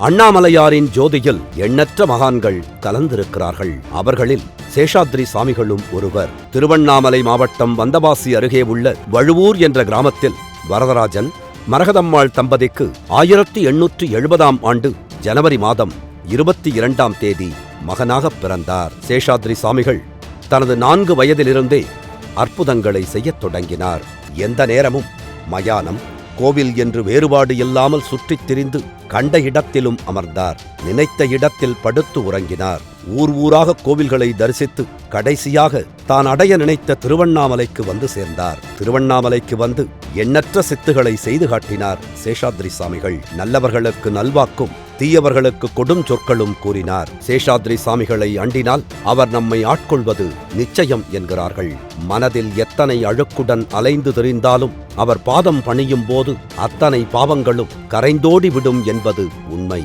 அண்ணாமலையாரின் ஜோதியில் எண்ணற்ற மகான்கள் கலந்திருக்கிறார்கள். அவர்களில் சேஷாத்ரி சாமிகளும் ஒருவர். திருவண்ணாமலை மாவட்டம் வந்தவாசி அருகே உள்ள வழுவூர் என்ற கிராமத்தில் வரதராஜன் மரகதம்மாள் தம்பதிக்கு ஆயிரத்தி எண்ணூற்றி எழுபதாம் ஆண்டு ஜனவரி மாதம் இருபத்தி இரண்டாம் தேதி மகனாகப் பிறந்தார். சேஷாத்ரி சாமிகள் தனது நான்கு வயதிலிருந்தே அற்புதங்களை செய்யத் தொடங்கினார். எந்த நேரமும் மயானம் கோவில் என்று வேறுபாடு இல்லாமல் சுற்றித் திரிந்து கண்ட இடத்திலும் அமர்ந்தார். நினைத்த இடத்தில் படுத்து உறங்கினார். ஊர் ஊராக கோவில்களை தரிசித்து கடைசியாக தான் அடைய நினைத்த திருவண்ணாமலைக்கு வந்து சேர்ந்தார். திருவண்ணாமலைக்கு வந்து எண்ணற்ற சித்துகளை செய்து காட்டினார் சேஷாத்ரி சாமிகள். நல்லவர்களுக்கு நல்வாக்கும் தீயவர்களுக்கு கொடும் சொற்களும் கூறினார். சேஷாத்ரி சாமிகளை அண்டினால் அவர் நம்மை ஆட்கொள்வது நிச்சயம் என்கிறார்கள். மனதில் எத்தனை அழுக்குடன் அலைந்து திரிந்தாலும் அவர் பாதம் பணியும் போது அத்தனை பாவங்களும் கரைந்தோடி விடும் என்பது உண்மை.